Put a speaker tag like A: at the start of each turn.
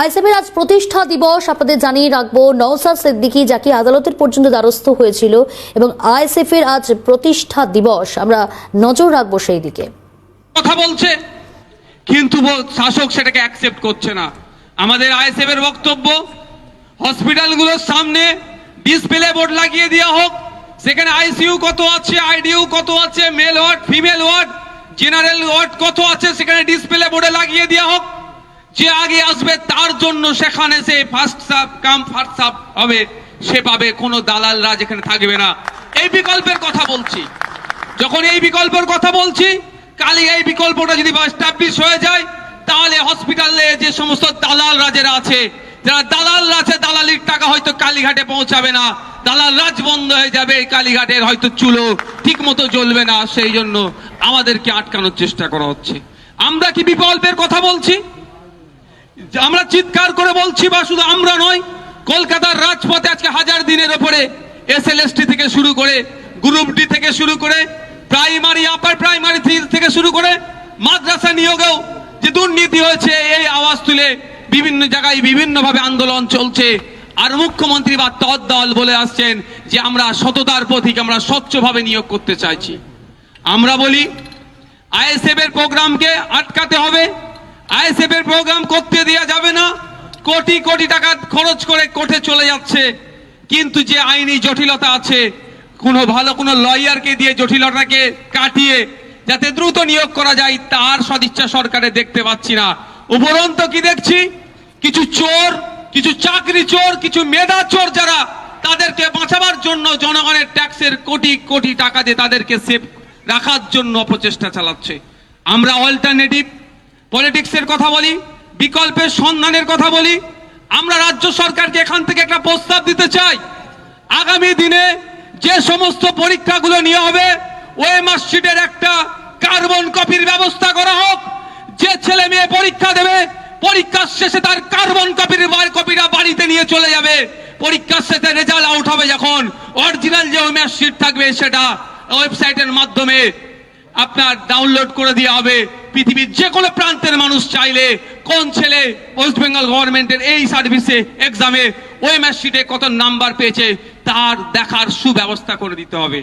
A: আইএসএফের আজ প্রতিষ্ঠা দিবস। আপনাদের জানিয়ে রাখব, নওসাদ সিদ্দিকী যাকে আদালতের পর্যন্ত দ্বারস্থ হয়েছিল এবং আইএসএফ আজ প্রতিষ্ঠা দিবস। আমরা নজর রাখব সেই দিকে।
B: কথা বলছে, কিন্তু শাসক সেটাকে অ্যাকসেপ্ট করছে না। আমাদের আইএসএফ এর বক্তব্য, হসপিটালগুলোর সামনে ডিসপ্লে বোর্ড লাগিয়ে দেওয়া হোক, সেখানে আইসিইউ কত আছে আইডিইউ কত আছে male ward female ward general ward কত আছে, সেখানে ডিসপ্লে বোর্ডে লাগিয়ে দেওয়া হোক। যে আগে আসবে তার জন্য সেখানে সে first sub come first sub হবে, সে পাবে কোনো দালাল রাজ এখানে থাকবে না। এই বিকল্পের কথা বলছি। যখন এই বিকল্পের কথা বলছি কালি এই বিকল্পটা যদি এস্টাবলিশ হয়ে যায়, তাহলে হসপিটালে যে সমস্ত দালাল রাজেরা আছে, যারা দালাল আছে দালালির টাকা হয়তো কালীঘাটে পৌঁছাবে না, দালাল রাজ বন্ধ হয়ে যাবে কালীঘাটের হয়তো চুলো ঠিক মতো জ্বলবে না, সেই জন্য আমাদেরকে আটকানোর চেষ্টা করা হচ্ছে। আমরা কি বিকল্পের কথা বলছি? যে আমরা চিৎকার করে বলছি, বা শুধু আমরা নয়, কলকাতার রাজপথে আজকে হাজার দিনের ওপরে এসএলএসটি থেকে শুরু করে গ্রুপ ডি থেকে শুরু করে প্রাইমারি আপার প্রাইমারি থেকে শুরু করে মাদ্রাসা নিয়োগেও যে দুর্নীতি হয়েছে, এই আওয়াজ তুলে বিভিন্ন জায়গায় বিভিন্নভাবে আন্দোলন চলছে। আর মুখ্যমন্ত্রী বা তদ দল বলে আসছেন যে আমরা সততার প্রতীক, আমরা স্বচ্ছভাবে নিয়োগ করতে চাইছি। আমরা বলি, আইএসএফ এর প্রোগ্রামকে আটকাতে হবে আইএসএফ এর প্রোগ্রাম করতে দেওয়া যাবে না। কোটি কোটি টাকা খরচ করে কোর্টে চলে যাচ্ছে। কিন্তু যে আইনি জটিলতা আছে, কোনো ভালো কোনো লয়ারকে দিয়ে জটিলতাকে কাটিয়ে যাতে দ্রুত নিয়োগ করা যায়, তার সদিচ্ছা সরকারে দেখতে পাচ্ছি না। উপরন্ত কি দেখছি? কিছু চোর, কিছু চাকরি চোর, কিছু মেধা চোর যারা তাদেরকে বাঁচাবার জন্য জনগণের ট্যাক্সের কোটি কোটি টাকা দিয়ে তাদেরকে সেভ রাখার জন্য অপচেষ্টা চালাচ্ছে। আমরা অল্টারনেটিভ পলিটিক্সের কথা বলি, বিকল্পের সন্ধানের কথা বলি, আমরা রাজ্য সরকারকে এখান থেকে একটা প্রস্তাব দিতে চাই। আগামী দিনে যে সমস্ত পরীক্ষাগুলো নেওয়া হবে, ওই মার্কশিটের একটা কার্বন কপির ব্যবস্থা করা হোক। যে ছেলে মেয়ে পরীক্ষা দেবে, পরীক্ষার শেষে তার কার্বন কপির কপিটা বাড়িতে নিয়ে চলে যাবে। পরীক্ষার শেষে রেজাল্ট আউট হবে যখন। অরিজিনাল যে মার্কশিট থাকবে সেটা ওয়েবসাইটের মাধ্যমে আপনার ডাউনলোড করে দেওয়া হবে। পৃথিবীর যে কোনো প্রান্তের মানুষ চাইলে কোন ছেলে ওয়েস্ট বেঙ্গল গভর্নমেন্টের এই সার্ভিসে এক্সামে ওই শিটে কত নাম্বার পেয়েছে, তার দেখার সুব্যবস্থা করে দিতে হবে।